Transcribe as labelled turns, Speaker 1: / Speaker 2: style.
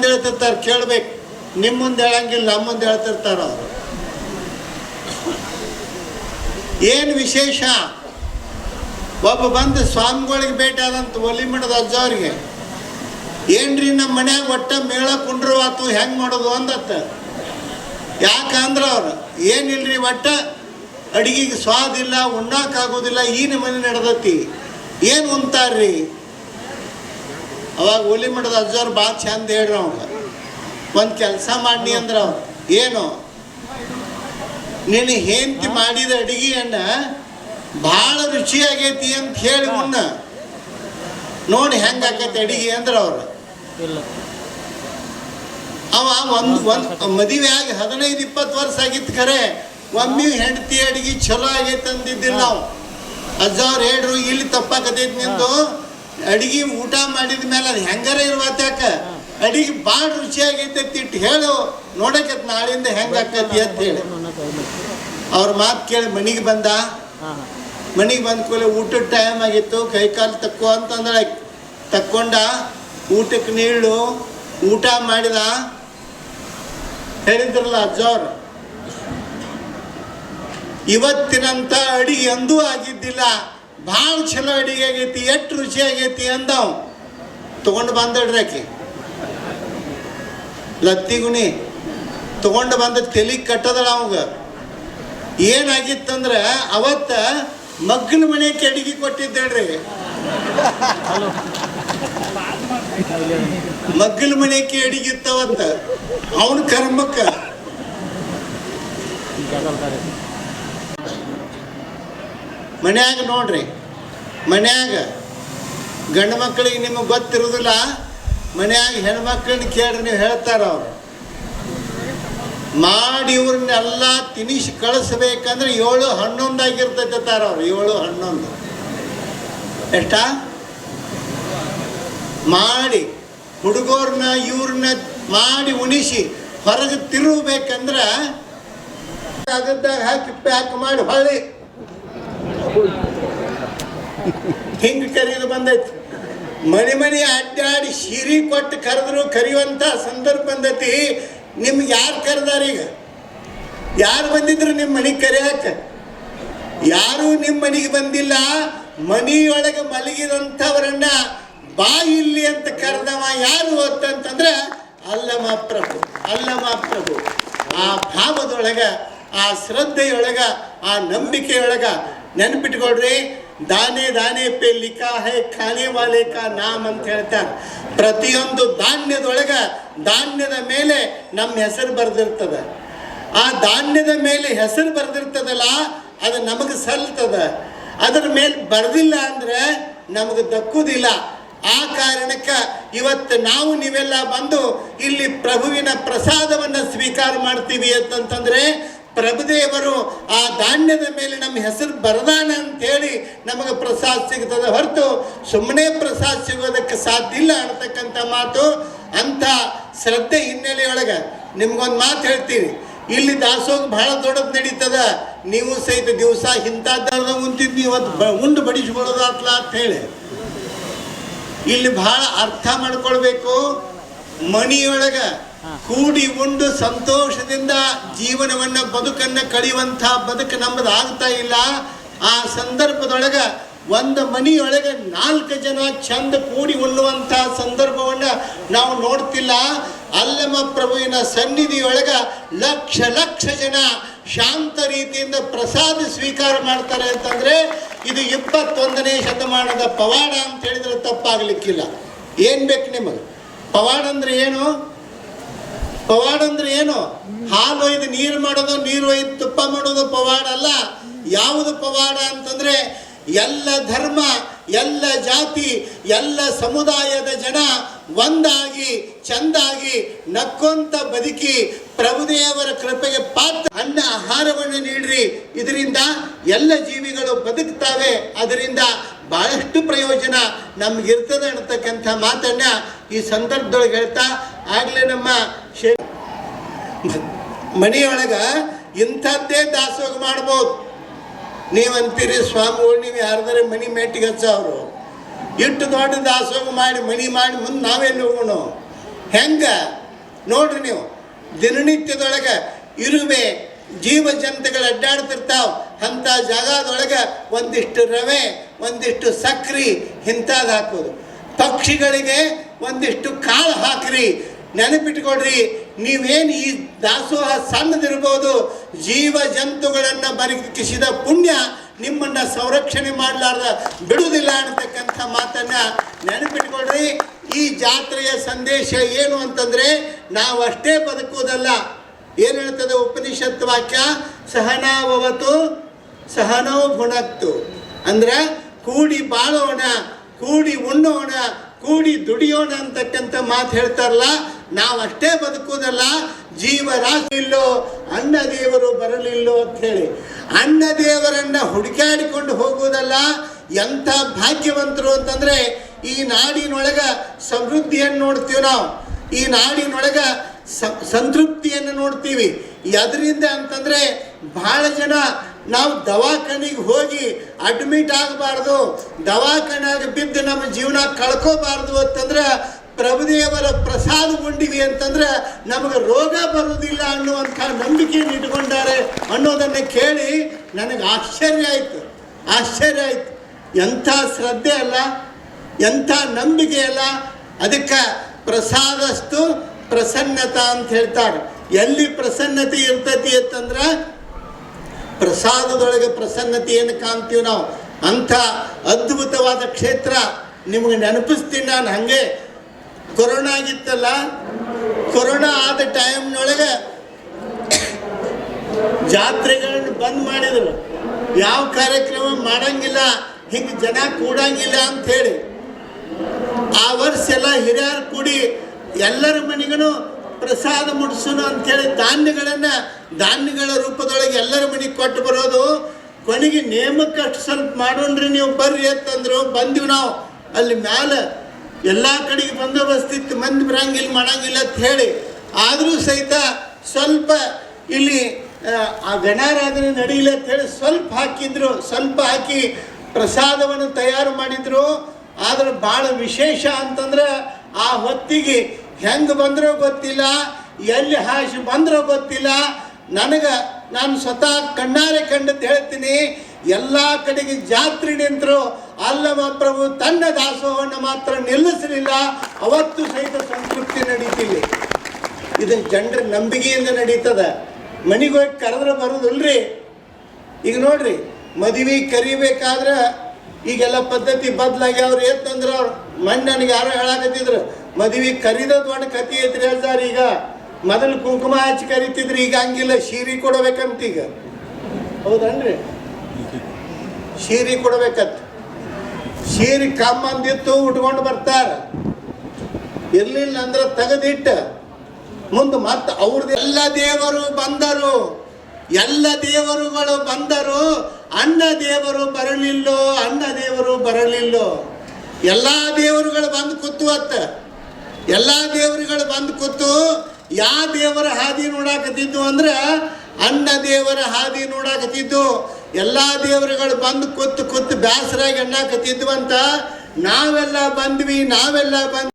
Speaker 1: ಚಂದ ಹೇಳ್ತಿರ್ತಾರೆ, ಕೇಳ್ಬೇಕು. ನಿಮ್ಮ ಮುಂದೆ ಹೇಳಂಗಿಲ್ಲ ನಮ್ಮ ಮುಂದೆ ಹೇಳ್ತಿರ್ತಾರ ಅವರು. ಏನು ವಿಶೇಷ? ಒಬ್ಬ ಬಂದು ಸ್ವಾಮಿಗಳಿಗೆ ಭೇಟಿ ಆದಂತ ಒಲಿ ಮಠದ ಅಜ್ಜವ್ರಿಗೆ, ಏನ್ರಿ ನಮ್ಮ ಮನ್ಯಾಗ ಒಟ್ಟ ಮೇಳ ಕುಂಡ್ರು ಆತು ಹೆಂಗೆ ಮಾಡೋದು ಅಂದತ್ತ. ಯಾಕಂದ್ರ ಅವ್ರು, ಏನಿಲ್ರಿ ಒಟ್ಟ ಅಡಿಗೆಗೆ ಸ್ವಾದಿಲ್ಲ ಉಣ್ಣಾಕಾಗೋದಿಲ್ಲ ಈ ಮನೆ ನಡೆದತಿ. ಏನು ಉಣ್ತಾರ್ರಿ? ಅವಾಗ ಒಲಿ ಮಠದ ಅಜ್ಜವ್ರು ಭಾಳ ಚಂದ ಹೇಳ್ರಿ ಅವಾಗ ಒಂದು ಕೆಲಸ ಮಾಡಿ ಅಂದ್ರ ಅವ್ರು ಏನು? ನೀನು ಹೆಂಡತಿ ಮಾಡಿದ ಅಡಿಗೆಯನ್ನ ಭಾಳ ರುಚಿಯಾಗೈತಿ ಅಂತ ಹೇಳಿ ಮುನ್ನ ನೋಡಿ ಹೆಂಗ ಆಕೈತಿ ಅಡಿಗೆ ಅಂದ್ರ ಅವ್ರು.
Speaker 2: ಇಲ್ಲ.
Speaker 1: ಅವ ಒಂದು ಒಂದು ಮದುವೆ ಆಗಿ ಹದಿನೈದು ಇಪ್ಪತ್ತು ವರ್ಷ ಆಗಿತ್ತು ಖರೆ. ಒಮ್ಮೆ ಹೆಂಡತಿ ಅಡಿಗೆ ಚಲೋ ಆಗೈತೆ ಅಂದಿದ್ದಿಲ್ಲ ನಾವು. ಅಜ್ಜವ್ರು ಹೇಳ್ರು ಇಲ್ಲಿ ತಪ್ಪಾಕತೈತಿ ನಿಂದು. ಅಡಿಗೆ ಊಟ ಮಾಡಿದ ಮೇಲೆ ಅದು ಹೆಂಗಾರ ಇರುವತ್ತಾಕ ಅಡಿಗೆ ಭಾಳ ರುಚಿಯಾಗೈತೆ ಇಟ್ಟು ಹೇಳು ನೋಡಕತ್ ನಾಳಿಂದ ಹೆಂಗ್ ಆಕತಿ ಅಂತ ಹೇಳಿ. ಅವ್ರ ಮಾತು ಕೇಳಿ, ಮನೆಗೆ ಬಂದ? ಮನೆಗೆ ಬಂದ ಕೂಡಲೇ ಊಟದ ಟೈಮ್ ಆಗಿತ್ತು, ಕೈ ಕಾಲು ತಕ್ಕೋ ಅಂತಂದ್ರೆ ತಕ್ಕೊಂಡ, ಊಟಕ್ಕೆ ನೀಳು ಊಟ ಮಾಡಿದ? ಹೇಳಿದ್ರಲ್ಲ ಅಜ್ಜವ್ರು ಇವತ್ತಿನಂತ ಅಡಿಗೆ ಎಂದೂ ಆಗಿದ್ದಿಲ್ಲ. ಭಾಳ ಚಲೋ ಅಡಿಗೆ ಆಗೈತಿ, ಎಷ್ಟು ರುಚಿ ಆಗೈತಿ ಅಂದವ್. ತಗೊಂಡು ಬಂದಡ್ರಿ ಲತ್ತಿ ಲತ್ತಿಗುಣಿ ತಗೊಂಡು ಬಂದ ತಲೆ ಕಟ್ಟದಳ ಅವಾಗ. ಏನಾಗಿತ್ತಂದ್ರೆ ಅವತ್ತ ಮಗ್ಗನ ಮನೆಗೆ ಅಡಿಗೆ ಕೊಟ್ಟಿದ್ದೇಳ್ರಿ. ಮಗ್ಗಲ ಮನೆಗೆ ಅಡಿಗಿತ್ತವತ್ತ ಅವನ ಕರ್ಮಕ್ಕ. ಮನ್ಯಾಗ ನೋಡ್ರಿ, ಮನ್ಯಾಗ ಗಂಡು ಮಕ್ಕಳಿಗೆ ನಿಮಗೆ ಗೊತ್ತಿರೋದಿಲ್ಲ, ಮನ್ಯಾಗ ಹೆಣ್ಮಕ್ಳನ್ನ ಕೇಳ್ರಿ ನೀವು ಹೇಳ್ತಾರ ಅವ್ರು. ಮಾಡಿ ಇವ್ರನ್ನೆಲ್ಲ ತಿನಿಸಿ ಕಳಿಸ್ಬೇಕಂದ್ರೆ ಏಳು ಹನ್ನೊಂದಾಗಿರ್ತೈತೆ ತಾರ ಅವ್ರು, ಏಳು ಹನ್ನೊಂದು. ಎಷ್ಟ? ಮಾಡಿ ಹುಡುಗರ್ನ, ಇವ್ರನ್ನ ಮಾಡಿ ಉಣಿಸಿ ಹೊರಗೆ ತಿರುಗಬೇಕಂದ್ರೆ, ಅಗದ್ದಾಗ ಹಾಕಿ ಪ್ಯಾಕ್ ಮಾಡಿ ಹೊಳ್ಳಿ. ಹಿಂಗೆ ಕರೀದು ಬಂದೈತಿ. ಮನೆ ಮನೆ ಅಡ್ಡಾಡಿ ಶಿರಿ ಕೊಟ್ಟು ಕರೆದ್ರು ಕರೆಯುವಂಥ ಸಂದರ್ಭ ಬಂದೈತಿ. ನಿಮ್ಗೆ ಯಾರು ಕರೆದಾರ ಈಗ? ಯಾರು ಬಂದಿದ್ರು ನಿಮ್ಮ ಮನೆಗೆ ಕರೆಯಾಕ? ಯಾರು ನಿಮ್ಮ ಮನೆಗೆ ಬಂದಿಲ್ಲ. ಮನೆಯೊಳಗೆ ಮಲಗಿದಂಥವರನ್ನ ಬಾ ಇಲ್ಲಿ ಅಂತ ಕರೆದವ ಯಾರು ಅಂತಂತಂದ್ರೆ ಅಲ್ಲಮ ಪ್ರಭು ಅಲ್ಲಮ ಪ್ರಭು ಆ ಭಾವದೊಳಗ, ಆ ಶ್ರದ್ಧೆಯೊಳಗ, ಆ ನಂಬಿಕೆಯೊಳಗ ನೆನ್ಪಿಟ್ಕೊಳ್ರಿ, ದಾನೆ ದಾನೆ ಪೇ ಲಿಖಾ ಹೈ ಖಾನೆ ವಾಲೆ ಕಾ ನಾಮ್ ಅಂತ ಹೇಳ್ತಾರೆ. ಪ್ರತಿಯೊಂದು ಧಾನ್ಯದೊಳಗ ಧಾನ್ಯದ ಮೇಲೆ ನಮ್ಮ ಹೆಸರು ಬರೆದಿರ್ತದ. ಆ ಧಾನ್ಯದ ಮೇಲೆ ಹೆಸರು ಬರೆದಿರ್ತದಲ್ಲ, ಅದು ನಮಗೆ ಸಲ್ತದ. ಅದರ ಮೇಲೆ ಬರೆದಿಲ್ಲ ಅಂದ್ರೆ ನಮಗೆ ದಕ್ಕುದಿಲ್ಲ. ಆ ಕಾರಣಕ್ಕೆ ಇವತ್ತು ನಾವು ನೀವೆಲ್ಲ ಬಂದು ಇಲ್ಲಿ ಪ್ರಭುವಿನ ಪ್ರಸಾದವನ್ನು ಸ್ವೀಕಾರ ಮಾಡ್ತೀವಿ ಅಂತಂತಂದ್ರೆ ಪ್ರಭುದೇವರು ಆ ಧಾನ್ಯದ ಮೇಲೆ ನಮ್ಮ ಹೆಸರು ಬರದಾನ ಅಂತೇಳಿ ನಮಗೆ ಪ್ರಸಾದ ಸಿಗ್ತದೆ ಹೊರತು ಸುಮ್ಮನೆ ಪ್ರಸಾದ ಸಿಗೋದಕ್ಕೆ ಸಾಧ್ಯ ಇಲ್ಲ ಅನ್ನತಕ್ಕಂಥ ಮಾತು ಅಂಥ ಶ್ರದ್ಧೆ ಹಿನ್ನೆಲೆಯೊಳಗೆ ನಿಮ್ಗೊಂದು ಮಾತು ಹೇಳ್ತೀನಿ. ಇಲ್ಲಿ ದಾಸೋಗ ಬಹಳ ದೊಡ್ಡದು ನಡೀತದ. ನೀವು ಸಹಿತ ದಿವಸ ಇಂಥದ್ದು ಉಂತಿದ್ ಇವತ್ತು ಬ ಉಂಡು ಬಡಿಸ್ಕೊಳ್ಳೋದಾತ್ಲ ಅಂತ ಹೇಳಿ. ಇಲ್ಲಿ ಬಹಳ ಅರ್ಥ ಮಾಡ್ಕೊಳ್ಬೇಕು. ಮಣಿಯೊಳಗ ಕೂಡಿ ಉಂಡು ಸಂತೋಷದಿಂದ ಜೀವನವನ್ನ ಬದುಕನ್ನ ಕಳೆಯುವಂಥ ಬದುಕು ನಮ್ಮದು ಆಗ್ತಾ ಇಲ್ಲ. ಆ ಸಂದರ್ಭದೊಳಗ ಒಂದು ಮನಿಯೊಳಗ ನಾಲ್ಕು ಜನ ಚಂದ ಕೂಡಿ ಉಣ್ಣುವಂಥ ಸಂದರ್ಭವನ್ನ ನಾವು ನೋಡ್ತಿಲ್ಲ. ಅಲ್ಲಮ ಪ್ರಭುವಿನ ಸನ್ನಿಧಿಯೊಳಗ ಲಕ್ಷ ಲಕ್ಷ ಜನ ಶಾಂತ ರೀತಿಯಿಂದ ಪ್ರಸಾದ ಸ್ವೀಕಾರ ಮಾಡ್ತಾರೆ ಅಂತಂದ್ರೆ ಇದು ಇಪ್ಪತ್ತೊಂದನೇ ಶತಮಾನದ ಪವಾಡ ಅಂತ ಹೇಳಿದ್ರೆ ತಪ್ಪಾಗ್ಲಿಕ್ಕಿಲ್ಲ. ಏನ್ ಬೇಕು ನಿಮಗೆ? ಪವಾಡ ಅಂದ್ರೆ ಏನು? ಪವಾಡ ಅಂದ್ರೆ ಏನು? ಹಾಲು ಒಯ್ದು ನೀರು ಮಾಡೋದು, ನೀರು ಒಯ್ದು ತುಪ್ಪ ಮಾಡೋದು ಪವಾಡ ಅಲ್ಲ. ಯಾವುದು ಪವಾಡ ಅಂತಂದ್ರೆ ಎಲ್ಲ ಧರ್ಮ, ಎಲ್ಲ ಜಾತಿ, ಎಲ್ಲ ಸಮುದಾಯದ ಜನ ಒಂದಾಗಿ, ಚಂದಾಗಿ ನಕ್ಕೊಂತ ಬದುಕಿ ಪ್ರಭುದೇವರ ಕೃಪೆಗೆ ಪಾತ್ರ ಅನ್ನ ಆಹಾರವನ್ನು ನೀಡ್ರಿ. ಇದರಿಂದ ಎಲ್ಲ ಜೀವಿಗಳು ಬದುಕ್ತಾವೆ. ಅದರಿಂದ ಬಹಳಷ್ಟು ಪ್ರಯೋಜನ ನಮ್ಗಿರ್ತದೆ ಅನ್ನತಕ್ಕಂಥ ಮಾತನ್ನ ಈ ಸಂದರ್ಭದೊಳಗೆ ಹೇಳ್ತಾ ಆಗ್ಲೇ ನಮ್ಮ ಶೇ ಮನೆಯೊಳಗ ಇಂಥದ್ದೇ ದಾಸೋಗ ಮಾಡ್ಬೋದು. ನೀವಂತೀರಿ ಸ್ವಾಮಿಗಳು, ನೀವು ಯಾರ್ದಾರೆ ಮನಿ ಹಚ್ಚ ಅವರು ಇಟ್ಟು ದೊಡ್ಡ ದಾಸೋಗ ಮಾಡಿ, ಮನಿ ಮಾಡಿ ಮುಂದೆ ನಾವೆಲ್ಲಿ ಹೋಗೋಣ? ಹೆಂಗೆ? ನೋಡ್ರಿ ನೀವು, ದಿನನಿತ್ಯದೊಳಗೆ ಇರುವೆ ಜೀವ ಜಂತುಗಳು ಅಡ್ಡಾಡ್ತಿರ್ತಾವ. ಅಂಥ ಜಾಗದೊಳಗೆ ಒಂದಿಷ್ಟು ರವೆ, ಒಂದಿಷ್ಟು ಸಕ್ರಿ ಇಂಥದ್ದು ಹಾಕೋದು. ಪಕ್ಷಿಗಳಿಗೆ ಒಂದಿಷ್ಟು ಕಾಳು ಹಾಕ್ರಿ. ನೆನಪಿಟ್ಕೊಡ್ರಿ ನೀವೇನು ಈ ದಾಸೋಹ ಸಣ್ಣದಿರ್ಬೋದು ಜೀವ ಜಂತುಗಳನ್ನು ಬದುಕಿಸಿದ ಪುಣ್ಯ ನಿಮ್ಮನ್ನ ಸಂರಕ್ಷಣೆ ಮಾಡಲಾರ್ದ ಬಿಡುವುದಿಲ್ಲ ಅನ್ನತಕ್ಕಂಥ ಮಾತನ್ನ ನೆನಪಿಟ್ಕೊಳ್ರಿ. ಈ ಜಾತ್ರೆಯ ಸಂದೇಶ ಏನು ಅಂತಂದ್ರೆ ನಾವು ಅಷ್ಟೇ ಬದುಕುವುದಲ್ಲ. ಏನು ಹೇಳ್ತದೆ ಉಪನಿಷತ್ ವಾಕ್ಯ? ಸಹನಾವವತು ಸಹನೋ ಭುಣಕ್ತು ಅಂದ್ರೆ, ಕೂಡಿ ಬಾಳೋಣ, ಕೂಡಿ ಉಣ್ಣೋಣ ಕೂಡಿ ದುಡಿಯೋಣ ಅಂತಕ್ಕಂಥ ಮಾತು ಹೇಳ್ತಾರಲ್ಲ ನಾವು ಅಷ್ಟೇ ಬದುಕುವುದಲ್ಲ ಜೀವರಾಶಿ ಇಲ್ಲೋ ಅನ್ನ ದೇವರು ಬರಲಿಲ್ಲೋ ಅಂತ ಹೇಳಿ. ಅನ್ನ ದೇವರನ್ನ ಹುಡುಕಾಡಿಕೊಂಡು ಹೋಗುವುದಲ್ಲ, ಎಂಥ ಭಾಗ್ಯವಂತರು ಅಂತಂದ್ರೆ, ಈ ನಾಡಿನೊಳಗೆ ಸಮೃದ್ಧಿಯನ್ನು ನೋಡ್ತೀವಿ ನಾವು. ಈ ನಾಡಿನೊಳಗೆ ಸಂತೃಪ್ತಿಯನ್ನು ನೋಡ್ತೀವಿ. ಅದರಿಂದ ಅಂತಂದ್ರೆ, ಬಹಳ ಜನ ನಾವು ದವಾಖಾನಿಗೆ ಹೋಗಿ ಅಡ್ಮಿಟ್ ಆಗಬಾರ್ದು. ದವಾಖಾನೆಗೆ ಬಿದ್ದು ನಮ್ಮ ಜೀವನ ಕಳ್ಕೋಬಾರ್ದು ಅಂತಂದ್ರೆ ಪ್ರಭುದೇವರ ಪ್ರಸಾದ ಉಂಡಿವಿ ಅಂತಂದ್ರೆ ನಮಗೆ ರೋಗ ಬರುವುದಿಲ್ಲ ಅನ್ನುವಂಥ ನಂಬಿಕೆಯನ್ನು ಇಟ್ಕೊಂಡಾರೆ ಅನ್ನೋದನ್ನು ಕೇಳಿ ನನಗೆ ಆಶ್ಚರ್ಯ ಆಯಿತು. ಆಶ್ಚರ್ಯ ಆಯಿತು. ಎಂಥ ಶ್ರದ್ಧೆ ಅಲ್ಲ, ಎಂಥ ನಂಬಿಕೆ ಅಲ್ಲ. ಅದಕ್ಕೆ ಪ್ರಸಾದಷ್ಟು ಪ್ರಸನ್ನತಾ ಅಂತ ಹೇಳ್ತಾರೆ. ಎಲ್ಲಿ ಪ್ರಸನ್ನತೆ ಇರ್ತತಿ ಅಂತಂದ್ರೆ ಪ್ರಸಾದದೊಳಗೆ ಪ್ರಸನ್ನತೆಯನ್ನು ಕಾಣ್ತೀವಿ ನಾವು? ಅಂಥ ಅದ್ಭುತವಾದ ಕ್ಷೇತ್ರ ನಿಮಗೆ ನೆನಪಿಸ್ತೀನಿ ನಾನು. ಹಾಗೆ ಕೊರೋನಾ ಆಗಿತ್ತಲ್ಲ? ಕೊರೋನಾ ಆದ ಟೈಮ್ನೊಳಗೆ ಜಾತ್ರೆಗಳನ್ನು ಬಂದ್ ಮಾಡಿದರು. ಯಾವ ಕಾರ್ಯಕ್ರಮ ಮಾಡಂಗಿಲ್ಲ, ಹಿಂಗೆ ಜನ ಕೂಡಂಗಿಲ್ಲ ಅಂತ ಹೇಳಿ. ಆ ವರ್ಷ ಎಲ್ಲ ಹಿರಿಯರು ಕೂಡಿ ಎಲ್ಲರ ಮನೆಗೂ ಪ್ರಸಾದ ಮುಡಿಸೋಣ ಅಂಥೇಳಿ ಧಾನ್ಯಗಳನ್ನು ಧಾನ್ಯಗಳ ರೂಪದೊಳಗೆ ಎಲ್ಲರ ಮನೆಗೆ ಕೊಟ್ಟು ಬರೋದು. ಕೊನೆಗೆ ನೇಮಕ್ಕೆ ಅಷ್ಟು ಸ್ವಲ್ಪ ಮಾಡೋಣ್ರಿ ನೀವು ಬರ್ರಿ ಅಂತಂದ್ರು ಬಂದಿವಿ ನಾವು. ಅಲ್ಲಿ ಮ್ಯಾಲ ಎಲ್ಲ ಕಡೆಗೆ ಬಂದೋಬಸ್ತ್ ಇತ್ತು. ಮಂದಿ ಬರಂಗಿಲ್ಲ ಮಾಡಂಗಿಲ್ಲ ಅಂತ ಹೇಳಿ. ಆದರೂ ಸಹಿತ ಸ್ವಲ್ಪ ಇಲ್ಲಿ ಆ, ಗಣಾರಾಧನೆ ನಡೀಲಿ ಅಂತ ಹೇಳಿ ಸ್ವಲ್ಪ ಹಾಕಿದ್ರು. ಸ್ವಲ್ಪ ಹಾಕಿ ಪ್ರಸಾದವನ್ನು ತಯಾರು ಮಾಡಿದ್ರು. ಆದ್ರೆ ಭಾಳ ವಿಶೇಷ ಅಂತಂದ್ರೆ ಆ ಹೊತ್ತಿಗೆ ಹೆಂಗೆ ಬಂದರೋ ಗೊತ್ತಿಲ್ಲ. ಎಲ್ಲಿ ಹಾಸಿ ಬಂದರೋ ಗೊತ್ತಿಲ್ಲ. ನನಗೆ ನಾನು ಸ್ವತಃ ಕಣ್ಣಾರೆ ಕಂಡದ್ದು ಹೇಳ್ತೀನಿ, ಎಲ್ಲ ಕಡೆಗೆ ಜಾತ್ರೆ ನಿಂತರು ಅಲ್ಲಮ ಪ್ರಭು ತನ್ನ ದಾಸೋಹವನ್ನು ಮಾತ್ರ ನಿಲ್ಲಿಸಲಿಲ್ಲ, ಅವತ್ತು ಸಹಿತ ಸಂತೃಪ್ತಿ ನಡೀತಿಲ್ಲ. ಇದು ಜನರ ನಂಬಿಕೆಯಿಂದ ನಡೀತದ. ಮನೆಗೆ ಹೋಗಿ ಕರೆದ್ರೆ ಬರೋದಿಲ್ರಿ? ಈಗ ನೋಡ್ರಿ, ಮದುವೆ ಕರಿಬೇಕಾದ್ರೆ ಈಗೆಲ್ಲ ಪದ್ಧತಿ ಬದಲಾಗಿ ಅವ್ರು ಏತಂದ್ರೆ ಅವ್ರು. ಮಣ್ಣು ನನಗೆ ಯಾರೋ ಹೇಳಾಕತ್ತಿದ್ರು, ಮದುವೆ ಕರಿದ ದೊಡ್ಡ ಕತಿ ಐತ್ರಿ ಹೇಳ್ತಾರೆ ಈಗ. ಮೊದಲು ಕುಂಕುಮ ಹಚ್ಚಿ ಕರಿತಿದ್ರು, ಈಗ ಹಂಗಿಲ್ಲ. ಶೀರಿ ಕೊಡಬೇಕಂತ ಈಗ. ಹೌದನ್ರಿ? ಶೀರಿ ಕೊಡಬೇಕಂತ. ಶೀರಿ ಕಮ್ಮಂದಿತ್ತು, ಉಟ್ಕೊಂಡು ಬರ್ತಾರೆ. ಇರ್ಲಿಲ್ಲ ಅಂದ್ರೆ ತೆಗೆದಿಟ್ಟ. ಮುಂದೆ ಮತ್ತೆ ಅವ್ರದ್ದು ಎಲ್ಲ ದೇವರು ಬಂದರು. ಎಲ್ಲ ದೇವರುಗಳು ಬಂದರು. ಅಣ್ಣ ದೇವರು ಬರಲಿಲ್ಲೋ ಅಣ್ಣ ದೇವರು ಬರಲಿಲ್ಲೋ. ಎಲ್ಲ ದೇವರುಗಳು ಬಂದು ಕೂತುವತ್ತ. ಎಲ್ಲ ದೇವರುಗಳು ಬಂದು ಕೂತು ಯಾ ದೇವರ ಹಾದಿ ನೋಡಾಕತ್ತಿದ್ದು ಅಂದ್ರೆ ಅಣ್ಣ ದೇವರ ಹಾದಿ ನೋಡಾಕತ್ತಿದ್ದು. ಎಲ್ಲ ದೇವರುಗಳು ಬಂದು ಕೂತು ಕೂತು ಬ್ಯಾಸರಾಗಿ ಅಣ್ಣಾಕತ್ತಿದ್ವು ಅಂತ ನಾವೆಲ್ಲ ಬಂದ್ವಿ, ನಾವೆಲ್ಲ ಬಂದ್